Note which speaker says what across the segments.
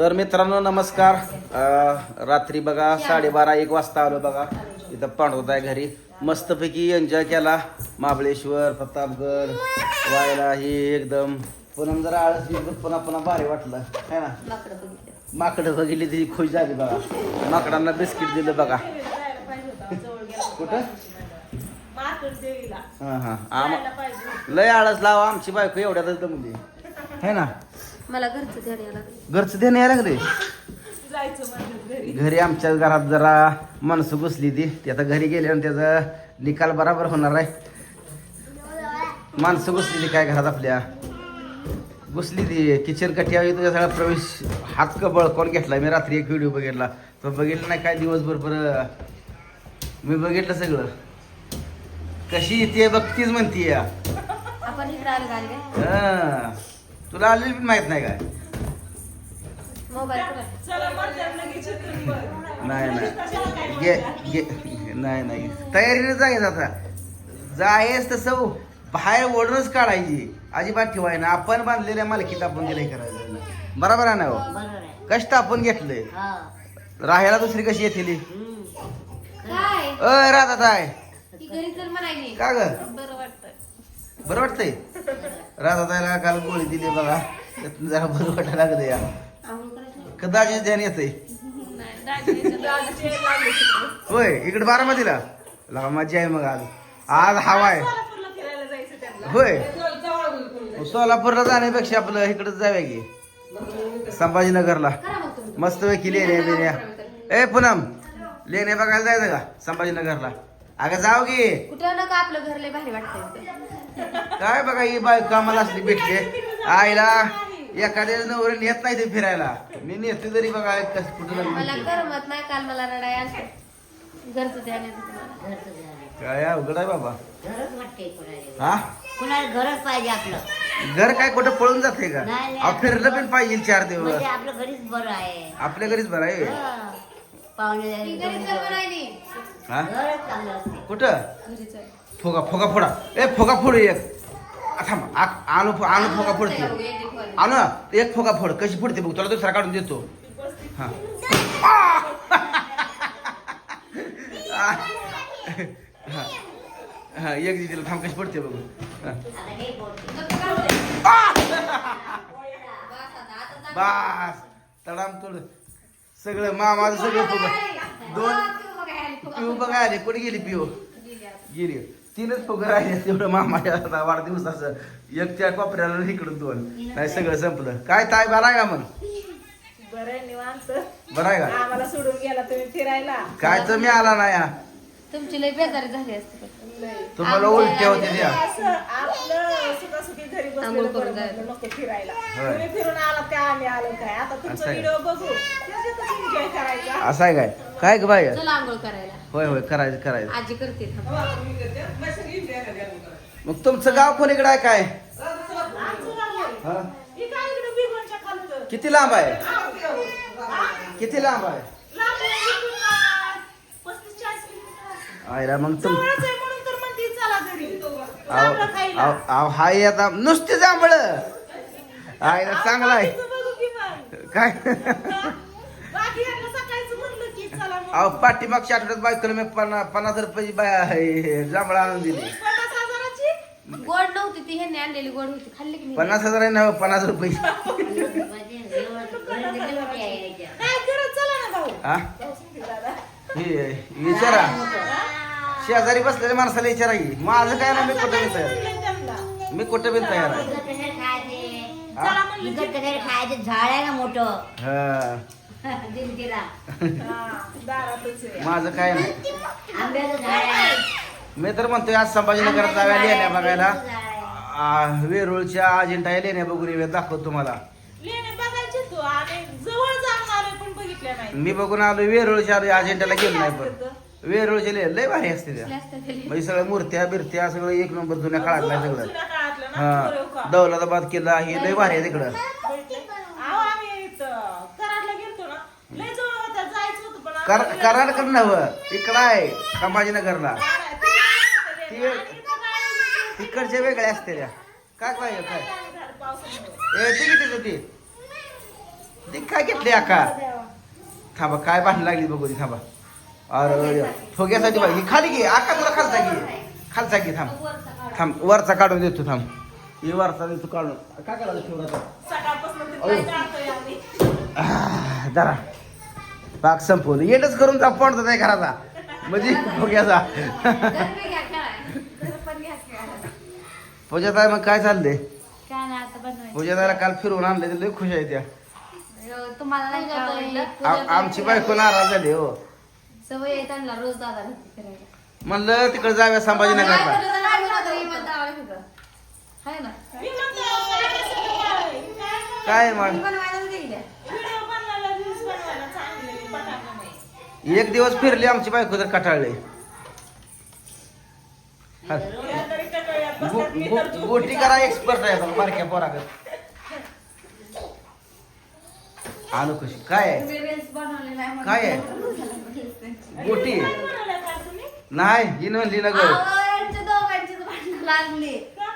Speaker 1: तर मित्रांनो नमस्कार. अं, रात्री बघा साडेबारा एक वाजता आलो बघा. इथं पांडवत आहे घरी. मस्तपैकी एन्जॉय केला. महाबळेश्वर प्रतापगड वायला ही एकदम. पुन्हा जरा आळस बिळस पुन्हा पुन्हा भारी वाटलं. है ना?
Speaker 2: माकडं बघितलं.
Speaker 1: माकडं बघितली ती खुश झाली बघा. माकडांना बिस्किट दिलं बघा. कुठं? हा हा. आम लय आळस लावा आमची बायको एवढ्यातच दमली. है ना?
Speaker 2: मला घरचं ध्यान यायला लागलं.
Speaker 1: घरचं यायला लागले घरी. आमच्या घरात जरा माणसं घुसली ती. ती आता घरी गेल्यावर त्याचा निकाल बराबर होणार आहे. माणसं घुसलेली काय घरात आपल्या? घुसली ती. किचन कट्यावर तुझ्या सगळा प्रवेश हात कबळ कोण घेतला? मी रात्री एक व्हिडिओ बघितला. तो बघितला नाही काय दिवसभर पर मी बघितलं सगळं. कशी येते बघतीच म्हणतीय
Speaker 2: आपण इकडे आलं गाडी काय?
Speaker 1: हा. तुला आलेली पण माहीत नाही काय? नाही नाही. गे गे नाही. नाही तयारीने जायचं आता. जायच तसं बाहेर ओढूनच काढायची. अजिबात ठेवाय ना. आपण बांधलेल्या मालकीत आपण दिलंय करायचं बरोबर आहे ना हो?
Speaker 3: बरोबर आहे.
Speaker 1: कष्ट आपण घेतलंय.
Speaker 3: हा.
Speaker 1: राहायला दुसरी कशी येतील? अ राहतात आहे
Speaker 2: ती घरी चल म्हणायली.
Speaker 1: का ग?
Speaker 2: बरं
Speaker 1: वाटतंय? राधा ताईला काल गोळी दिली बघा. त्यातून जरा बरं वाटायला लागलं या कदाचित ध्यान येतंय? होय इकडे बारामतीला. लगा मजा आहे मग आज. आज हवा आहे. होय. सोलापूरला जाण्यापेक्षा आपलं इकडे जाऊया की. संभाजीनगरला. मस्त पैकी लेण्या बिण्या. ए पूनम लेण्या बघायला जायचं का संभाजीनगरला? अगं जाऊ की.
Speaker 2: कुठं नका आपलं घरले भारी वाटतं
Speaker 1: काय बघा ही बाय कामाला असली भेटले. आईला एखाद्या नवरे नेत नाही ते फिरायला. मी नेते तरी बघा कसं कुठं
Speaker 2: मला करमत नाही काल मला रडाय आलं घरचं ध्यान येतं तुम्हाला.
Speaker 3: घरचं घर आहे.
Speaker 1: काय अवघड आहे बाबा.
Speaker 3: घरच वाटते कुणाला.
Speaker 1: हा?
Speaker 3: कुणाला घरच पाहिजे आपलं.
Speaker 1: घर काय कुठं पळून जाते का?
Speaker 3: नाही, नाही.
Speaker 1: अहो, फिरलं पण पाहिजे चार दिवस.
Speaker 3: म्हणजे आपलं घरीच बरं आहे.
Speaker 1: आपल्या घरीच बरं आहे.
Speaker 3: हा. पाहुणे
Speaker 1: हा? कुठं? फोगा फोगा फोडा. ए फोगा फोड एक. थांब. आ- आणू फो- आणू फोगा फोडते. आणू ना, एक फोगा फोड. कशी फोडते बघ. तुला दुसरा काढून देतो. हा. आ. हा. हा एक दे तिला थांब कशी फोडते बघ. हा.
Speaker 3: हे.
Speaker 1: बास. तडाम तोड. सगळं मामाचं सगळं फुगा. दोन पिऊ बघा आले कुठे गेली पिऊ? गेली. तीनच फुगं राहिले तेवढं मामाच्या आता वाढदिवसाचं एक त्या कोपऱ्याला इकडून दोन. नाही सगळं संपलं. काय ताय बरा आहे का मग?
Speaker 4: बरं
Speaker 1: आहे का?
Speaker 4: आम्हाला सोडून गेला तुम्ही फिरायला.
Speaker 1: काय तर मी आला नाही हा.
Speaker 2: तुमची लय बेजारी झाली असते.
Speaker 1: तुम्हाला उलट्या होते त्या.
Speaker 4: आपलं घरी
Speaker 2: आंघोळ करून
Speaker 4: बरं
Speaker 2: जायचं.
Speaker 4: म्हटलं, नको फिरायला
Speaker 1: होय.
Speaker 4: तुम्ही फिरून आलात काय आम्ही आलो काय आता
Speaker 1: असं
Speaker 4: तुमचा
Speaker 1: आहे.
Speaker 4: व्हिडिओ बघू त्याच्यातच एन्जॉय करायचा
Speaker 1: असं आहे काय काय ग बाय
Speaker 2: चला आंघोळ करायला
Speaker 1: होय होय करायचं करायचं
Speaker 2: आजी करते थांब.
Speaker 1: मग तुमचं गाव कोणीकडे आहे काय
Speaker 4: आमचं गाव आहे.
Speaker 1: हा?
Speaker 4: ही काय इकडं बिगोनच्या.
Speaker 1: किती लांब आहे किती लांब आहे
Speaker 4: लांब आहे इकडून, आ, 35-40 किलोमीटर.
Speaker 1: आयला मग तुम
Speaker 4: जवळच आहे म्हणून तर म्हणते चला घरी
Speaker 1: आव हाय आता. नुसते जांभळ. आयला चांगला आहे. काय?
Speaker 4: बाकी यांना सकाळचं म्हणलं की चला मग.
Speaker 1: अहो पाठीमागच्या आठवड्यात बायकोला मी पन्नास पन्नास रुपयाची बाय जांभळ आणून दिली.
Speaker 4: पन्नास
Speaker 2: गोड नव्हती ती ह्यांनी आणलेली गोड होती. खाल्ली की नाही?
Speaker 1: पन्नास हजार आहे ना पन्नास रुपये. हा?
Speaker 4: दादा.
Speaker 1: हे विचारा शेजारी बसलेल्या माणसाला विचारा की माझं काय ना मी कुठं बी तयार. मी कुठं बी तयार आहे.
Speaker 3: इकडं कशाला खायचे
Speaker 4: चला म्हणलं
Speaker 3: इकडं कशाला खायचे झाड आहे ना मोठं.
Speaker 1: हा.
Speaker 3: दिलतीला
Speaker 4: हा, दारातच आहे.
Speaker 1: माझं काय नाही.
Speaker 3: आंब्याचं झाड आहे.
Speaker 1: मी तर म्हणतोय आज संभाजीनगरात जाव्या लेण्या बघायला. आ, वेरूळच्या अजिंठा या लेण्या बघून येऊया दाखवतो तुम्हाला.
Speaker 4: लेणे बघायचे तू आम्ही जवळ जाऊन आलोय पण बघितल्या नाही.
Speaker 1: मी बघून आलो वेरूळच्या आलो अजिंठ्याला गेलो नाही पण. वेरूळच्या ले लय भारी असते त्या
Speaker 2: ते?
Speaker 1: म्हणजे सगळ्या मूर्त्या बिरत्या सगळं एक नंबर जुन्या काळातलं आहे सगळं.
Speaker 4: जुन्या काळातलं ना? कोरेव का?
Speaker 1: हा दौलताबाद किल्ला हे लय भारी आहे तिकडं?
Speaker 4: अहो, आम्ही इथं कराडला गेलतो ना. लय जवळ होता जायचं होतं पण
Speaker 1: कर नव्ह इकडं आहे संभाजीनगरला. ती तिकडच्या वेगळ्या असते त्या. काय काय काय ए ती किती ती? ते काय घेतले आका थांबा काय भांडण लागली बघू दे थांबा. अरे फुग्यासाठी बाई ही खाली घे. आका तुला खालचा घे. खालचा घे थांब. थांब वरचा काढून देतो थांब. हे वरचा देतो काढून. काय करायचं ठेवला जरा. पाक संपवलं. येणच करून जा पडत नाही घराचा. म्हणजे फुग्याचा. पूजा ताई मग काय चाललंय. पूजा ताईला काल फिरवून आणले ते लय खुश आहे त्या.
Speaker 2: तुम्हाला
Speaker 1: आमची बायको नाराज झाली हो.
Speaker 2: सवय आहे त्यांना रोज दादा फिरायला.
Speaker 1: म्हणलं तिकडे जाऊया संभाजीनगरला
Speaker 2: काय करतो दादा? आम्ही आता विमान दावा घेतो. हाय ना
Speaker 4: मी म्हणते, काय काय काय
Speaker 1: काय मग
Speaker 2: मी बनवायला गेल्या.
Speaker 4: व्हिडिओ बनवायला रील्स बनवायला चांगले पटाका नाही
Speaker 1: एक दिवस फिरली आमची बायको तर कटाळले गोटी करा एक्सपर्ट आहे बघ बारक्या पोरागत आणू कशी काय आहे. काय आहे? गोटी? नाही ही म्हणली ना ग.
Speaker 2: अहो, यांच्या दोघांचीच भांडणं लागली.
Speaker 4: का?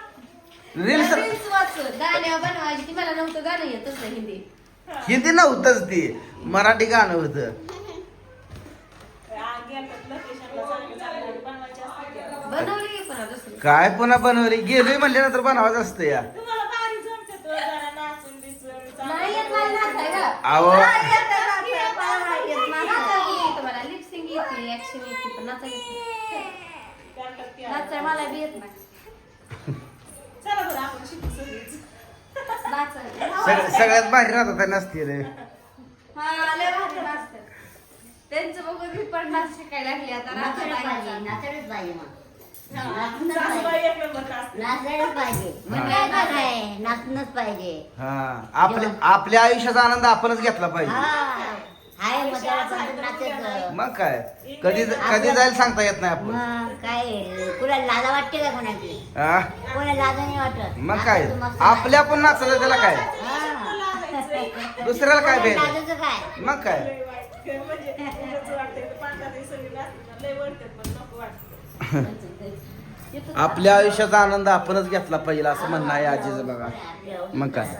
Speaker 1: रील्स
Speaker 2: रील्स वाचून गाण्या बनवायची ती मला नव्हतं गाणं येत तसं हिंदी.
Speaker 1: हिंदी नव्हतंच ती. मराठी गाणं होतं. काय पुन्हा बनवली? गेलोय म्हणल्यानंतर बनवायचं असतं या.
Speaker 4: तुम्हाला भारी जमतात हो, जरा नाचून बिचून
Speaker 2: नाही येत नाही नाचायला.
Speaker 1: अहो.
Speaker 2: नाही येत नाचायला, मला नाही येत नाचायला. येतं मला lip sync येते, action येते, पण नाचायला येत नाही. नाचायला मला बी येत नाही.
Speaker 4: चला बरं आपण शिकू सगळीच
Speaker 2: नाचायला.
Speaker 1: सग- सगळ्यात भारी राहतात नसते रे
Speaker 2: हा, लय भारी नाचतात. त्यांचं बघून मी पण नाच शिकायला लागली आता
Speaker 3: नाचायलाच
Speaker 2: नाचायला.
Speaker 3: पाहिजे नाचायलाच पाहिजे मग नाचूनच
Speaker 4: सासूबाई
Speaker 3: पाहिजे
Speaker 4: एक नंबर नाचतात.
Speaker 3: नाचायलाच पाहिजे मग. काय करणार आहे नाचणंच पाहिजे
Speaker 1: हा आपल्या आपल्या आयुष्याचा आनंद आपणच घेतला पाहिजे
Speaker 3: हा मग
Speaker 1: काय? कधी कधी जायला सांगता येत नाही आपण
Speaker 3: मग काय? कुणाला लाजा वाटते का कोणाची?
Speaker 1: हा?
Speaker 3: कोणाला लाजा नाही वाटत.
Speaker 1: मग काय?
Speaker 3: नाचायचं मस्त.
Speaker 1: आपल्या पण नाचायचं त्याला काय?
Speaker 3: हा.
Speaker 1: दुसऱ्याला काय
Speaker 3: कोणाला
Speaker 1: भेट
Speaker 3: काय?
Speaker 1: मग काय.
Speaker 4: म्हणजे.
Speaker 1: आपल्या आयुष्याचा आनंद आपणच घेतला पाहिजे असं म्हणणं आहे आजीचं बघा. मग काय?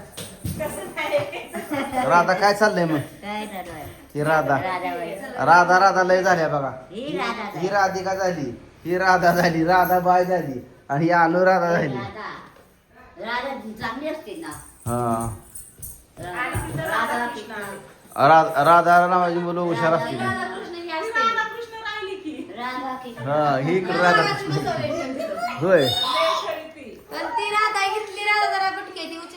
Speaker 1: राधा काय चाललंय मग? ही राधा. राधा राधा लय झाल्या बघा.
Speaker 3: ही राधा
Speaker 1: ही राधिका झाली. ही राधा झाली. राधा बाय झाली. आणि ही अनुराधा झाली.
Speaker 3: राधा. राधा चांगली असते ना.
Speaker 1: हा.
Speaker 3: राधा
Speaker 1: नावाची मुलं हुशार असतील.
Speaker 2: ही असते.
Speaker 4: राधाकृष्ण राहिली की.
Speaker 3: राधा कृष्ण
Speaker 1: हा ही इकडे राधा कृष्ण. होय.
Speaker 2: राधा घेतली राधा जरा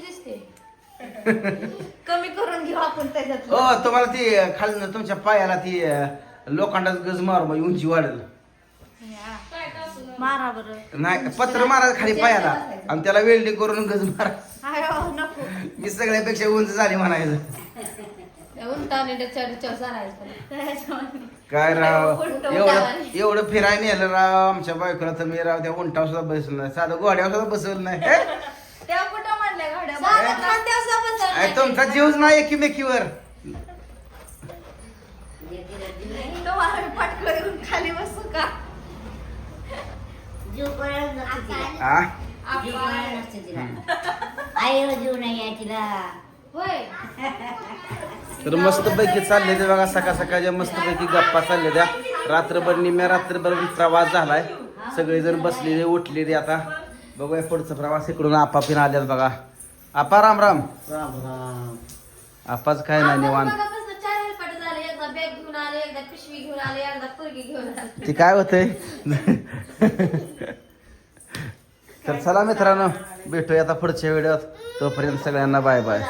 Speaker 2: दिसते. कमी करून घेऊ आपण त्याच्यात
Speaker 1: हो तुम्हाला ती खाली तुमच्या पायाला ती लोखंडाचं गज मारू म्हणजे उंची वाढेल.
Speaker 2: मारा बरं.
Speaker 1: नाही पत्र मारा खाली पायाला. आणि त्याला वेल्डिंग करून गज मारा.
Speaker 2: नको.
Speaker 1: मी सगळ्यापेक्षा उंच झाली म्हणायचं.
Speaker 2: चालायचं
Speaker 1: काय राव एवढं. एवढं फिरायला नेलं राव आमच्या बायकोला तर मी राव त्या उंटावर सुद्धा बसलं नाही. साधं घोड्यावर सुद्धा बसवलं नाही. हे?
Speaker 2: तेव्हा कुठं म्हणल्या घड्या साधं पण तेव्हा सुद्धा बसवलं
Speaker 1: अरे. तुमचा जीवच नाही एकीमेकीवर.
Speaker 2: खाली बसू का?
Speaker 3: जीव कोणाला नसते तिला.
Speaker 1: हा
Speaker 3: जीव कोणाला नसते तिला. आईवर जीव नाही आहे तिला.
Speaker 2: होय.
Speaker 1: तर मस्त पैकी चालले ते बघा सकाळ सकाळच्या मस्त पैकी गप्पा चालले त्या. रात्रभर निम्या रात्रभर प्रवास झालाय. सगळेजण बसलेले उठलेले आता. बघूया पुढचा प्रवास इकडून आपा पिन आल्यात बघा. आपा राम राम.
Speaker 5: राम राम.
Speaker 1: आपाच काय नाही निवांत.
Speaker 2: मगापासून चार हेलपाटे झाले एकदा बॅग घेऊन आले एकदा पिशवी घेऊन आले एकदा पुरगी घेऊन आले.
Speaker 1: ते काय होतंय? तर चला मित्रांनो भेटूया आता पुढच्या व्हिडिओत. तोपर्यंत सगळ्यांना बाय बाय.